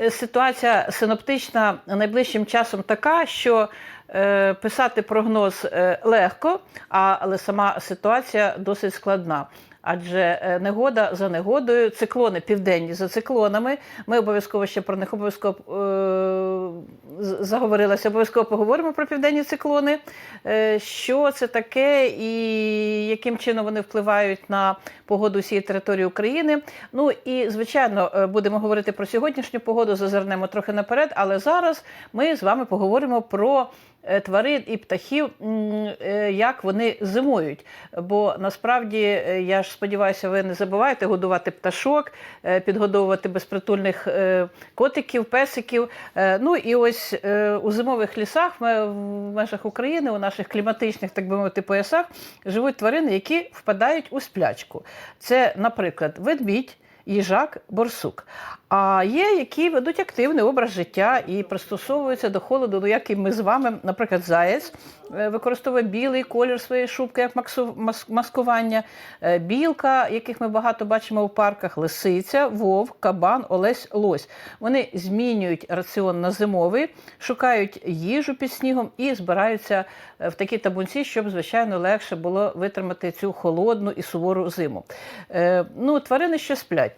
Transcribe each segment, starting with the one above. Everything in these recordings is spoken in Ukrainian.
е, ситуація синоптична найближчим часом така, що е, писати прогноз е, легко, але сама ситуація досить складна. Адже негода за негодою, циклони південні за циклонами. Ми обов'язково ще про них обов'язково заговорилася, обов'язково поговоримо про південні циклони. Е, що це таке і яким чином вони впливають на погоду всієї території України. Ну і звичайно, е, будемо говорити про сьогоднішню погоду, зазирнемо трохи наперед, але зараз ми з вами поговоримо про. Е, Тварин і птахів, е, як вони зимують. Бо насправді е, я ж сподіваюся, ви не забуваєте годувати пташок, підгодовувати безпритульних котиків, песиків. Ну і ось у зимових лісах в межах України, у наших кліматичних, так би мовити, поясах живуть тварини, які впадають у сплячку. Це, наприклад, ведмідь. Їжак, борсук. А є, які ведуть активний образ життя і пристосовуються до холоду, ну як і ми з вами, наприклад, заєць е, використовує білий колір своєї шубки як маскування, Е, білка, яких ми багато бачимо у парках, лисиця, вовк, кабан, олесь, лось. Вони змінюють раціон на зимовий, шукають їжу під снігом і збираються е, в такі табунці, щоб, звичайно, легше було витримати цю холодну і сувору зиму. Ну, тварини, що сплять.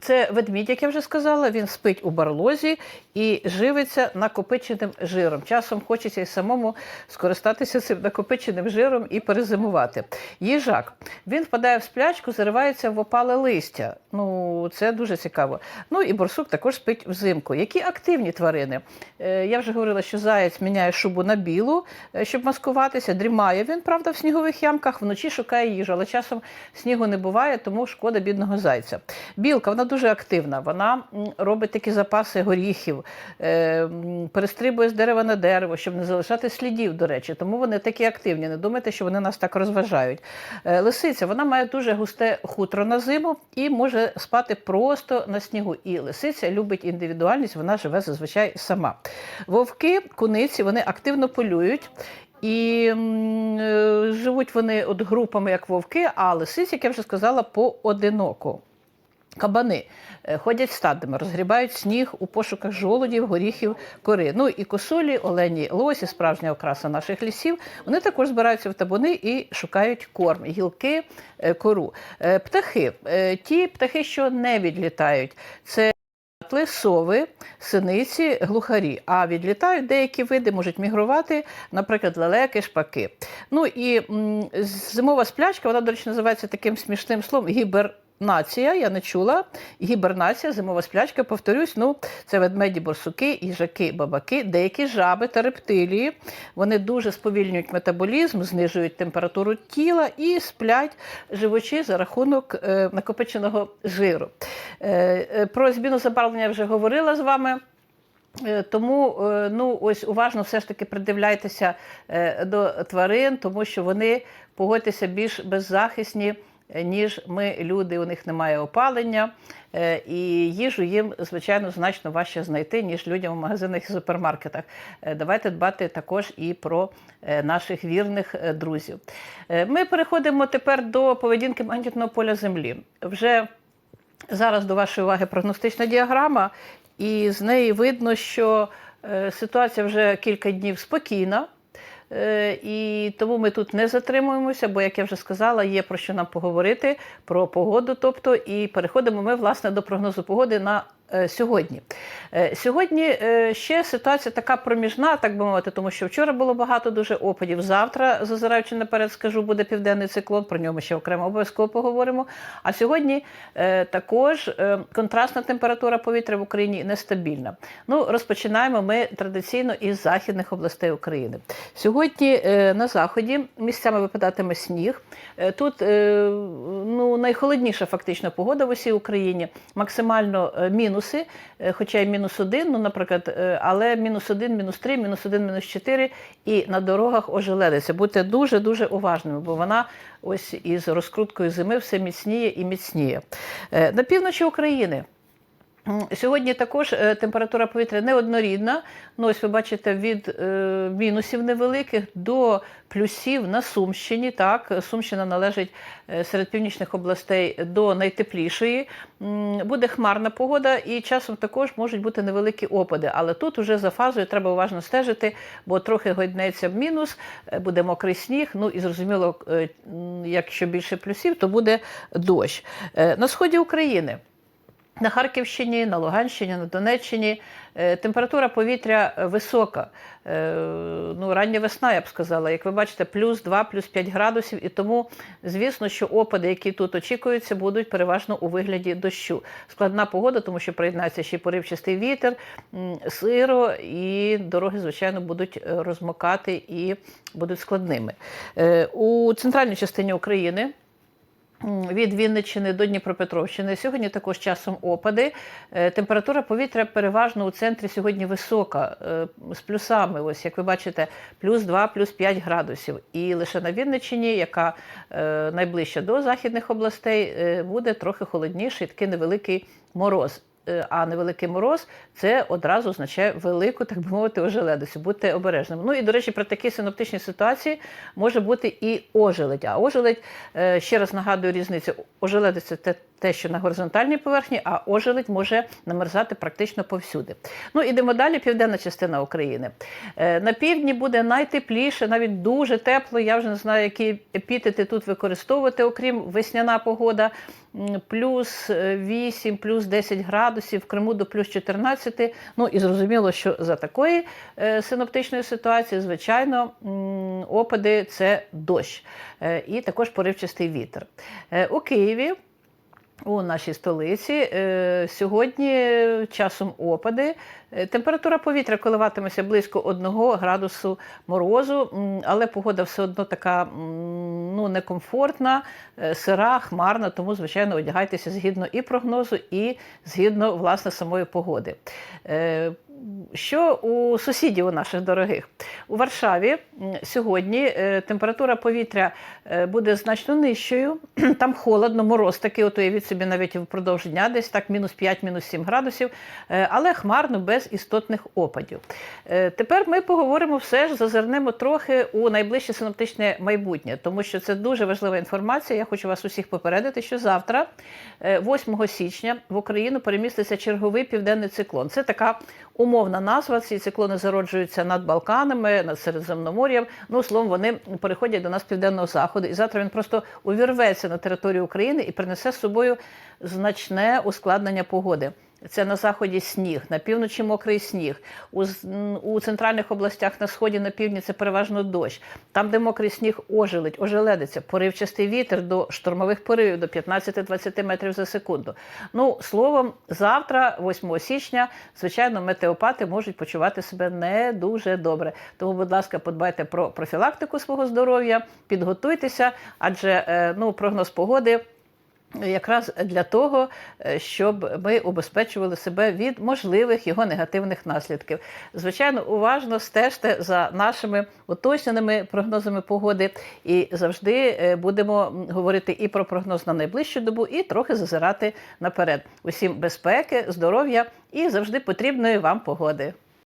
Це ведмідь, як я вже сказала, він спить у барлозі і живиться накопиченим жиром. Часом хочеться і самому скористатися цим накопиченим жиром і перезимувати. Їжак він впадає в сплячку, заривається в опале листя. Ну це дуже цікаво. Ну і борсук також спить взимку. Які активні тварини? Е, Я вже говорила, що заєць міняє шубу на білу, е, щоб маскуватися. Дрімає він, правда, в снігових ямках, вночі шукає їжу, але часом снігу не буває, тому шкода бідного зайця. Білка вона дуже активна. Вона робить такі запаси горіхів, е, перестрибує з дерева на дерево, щоб не залишати слідів, до речі. Тому вони такі активні. Не думайте, що вони нас так розважають. Е, Лисиця вона має дуже густе хутро на зиму і може спати просто на снігу. І лисиця любить індивідуальність, вона живе зазвичай сама. Вовки, куниці, вони активно полюють. І е, живуть вони от групами, як вовки, а лисиці, як я вже сказала, поодиноко. Кабани е, ходять стадами, розгрібають сніг у пошуках жолудів, горіхів, кори. Ну і косулі, олені, лосі, справжня окраса наших лісів. Вони також збираються в табуни і шукають корм, гілки, е, кору. Е, Птахи, ті птахи, що не відлітають, це сови, синиці, глухарі. А відлітають деякі види, можуть мігрувати, наприклад, лелеки, шпаки. Ну і зимова сплячка, вона, до речі, називається таким смішним словом гібернація. Я не чула. Гібернація, зимова сплячка, повторюсь, ну, це ведмеді, борсуки, їжаки, бабаки, деякі жаби та рептилії. Вони дуже сповільнюють метаболізм, знижують температуру тіла і сплять живучи за рахунок е, накопиченого жиру. Е, е, про зміну забарвлення я вже говорила з вами. Е, Тому е, ну ось уважно все ж таки придивляйтеся е, до тварин, тому що вони погодьтеся більш беззахисні, ніж ми, люди. У них немає опалення, е, і їжу їм, звичайно, значно важче знайти, ніж людям у магазинах і супермаркетах. Е, Давайте дбати також і про е, наших вірних друзів. Ми переходимо тепер до поведінки магнітного поля Землі. Вже Зараз до вашої уваги прогностична діаграма, і з неї видно, що ситуація вже кілька днів спокійна. Е, І тому ми тут не затримуємося, бо, як я вже сказала, є про що нам поговорити про погоду. Тобто, і переходимо ми власне до прогнозу погоди на сьогодні. Е, Сьогодні е, ще ситуація така проміжна, так би мовити, тому що вчора було багато дуже опадів. Завтра, зазираючи наперед, скажу, буде південний циклон. Про нього ми ще окремо обов'язково поговоримо. А сьогодні е, також е, контрастна температура повітря в Україні нестабільна. Ну, розпочинаємо ми традиційно із західних областей України. Сьогодні е, на заході місцями випадатиме сніг. Е, Тут е, ну, найхолодніша фактично погода в усій Україні, максимально е, мінуси, е, хоча й мінус один, ну, наприклад, е, але мінус один, мінус три, мінус один, мінус чотири, і на дорогах ожеледиться. Будьте дуже дуже уважними, бо вона ось із розкруткою зими все міцніє і міцніє. Е, На півночі України Сьогодні також е, температура повітря неоднорідна. Ну, ось ви бачите від е, мінусів невеликих до плюсів на Сумщині. Так, Сумщина належить е, серед північних областей до найтеплішої. Буде хмарна погода і часом також можуть бути невеликі опади. Але тут уже за фазою треба уважно стежити, бо трохи гойднеться мінус, буде мокрий сніг. Ну і зрозуміло, якщо більше плюсів, то буде дощ. На сході України. На Харківщині, на Луганщині, на Донеччині е, температура повітря е, висока. Е, Ну, рання весна, я б сказала. Як ви бачите, плюс 2, плюс 5 градусів. І тому, звісно, що опади, які тут очікуються, будуть переважно у вигляді дощу. Складна погода, тому що приєднається ще поривчастий вітер, сиро, і дороги, звичайно, будуть розмокати і будуть складними. У центральній частині України. Від Вінниччини до Дніпропетровщини. Сьогодні також часом опади. Е, Температура повітря переважно у центрі сьогодні висока, е, з плюсами. Ось як ви бачите, плюс 2, плюс 5 градусів. І лише на Вінниччині, яка е, найближча до західних областей, буде трохи холодніший, такий невеликий мороз. Е, А невеликий мороз це одразу означає велику, так би мовити, ожеледицю. Будьте обережними. Ну і до речі, при такій синоптичній ситуації може бути і ожеледь. А ожеледь, е, ще раз нагадую різницю. Ожеледиця це те, що на горизонтальній поверхні, а ожеледь може намерзати практично повсюди. Ну ідемо далі. Південна частина України. Е, На півдні буде найтепліше, навіть дуже тепло. Я вже не знаю, які епітети тут використовувати, окрім весняна погода. Плюс е, 8, плюс 10 градусів, в Криму до плюс 14. Ну і зрозуміло, що за такої е, синоптичної ситуації, звичайно, опади це дощ Е, і також поривчастий вітер. Е, У Києві у нашій столиці е, сьогодні часом опади. Е, Температура повітря коливатиметься близько 1 градусу морозу, але погода все одно така ну, некомфортна, е, сира, хмарна, тому, звичайно, одягайтеся згідно і прогнозу, і згідно власне самої погоди. Що у сусідів у наших дорогих? У Варшаві сьогодні е, температура повітря е, буде значно нижчою. Там холодно, мороз такий, от уявіть собі навіть впродовж дня, десь так мінус 5, мінус 7 градусів, е, але хмарно без істотних опадів. Тепер ми поговоримо все ж, зазирнемо трохи у найближче синоптичне майбутнє, тому що це дуже важлива інформація. Я хочу вас усіх попередити, що завтра, е, 8 січня, в Україну переміститься черговий південний циклон. Це така умовна назва. Ці циклони зароджуються над Балканами, над Середземномор'ям. Ну, словом, вони переходять до нас з південного заходу. І завтра він просто увірветься на територію України і принесе з собою значне ускладнення погоди. Це на заході сніг, на півночі мокрий сніг. У, у центральних областях на сході, на півдні це переважно дощ. Там, де мокрий сніг, ожеледь, ожеледиться, поривчастий вітер до штормових поривів до 15-20 метрів за секунду. Ну, словом, завтра, 8 січня, звичайно, метеопати можуть почувати себе не дуже добре. Тому, будь ласка, подбайте про профілактику свого здоров'я, підготуйтеся, адже е, ну, прогноз погоди. Якраз для того, е, щоб ми убезпечували себе від можливих його негативних наслідків. Звичайно, уважно стежте за нашими уточненими прогнозами погоди, і завжди е, будемо говорити і про прогноз на найближчу добу, і трохи зазирати наперед. Усім безпеки, здоров'я і завжди потрібної вам погоди.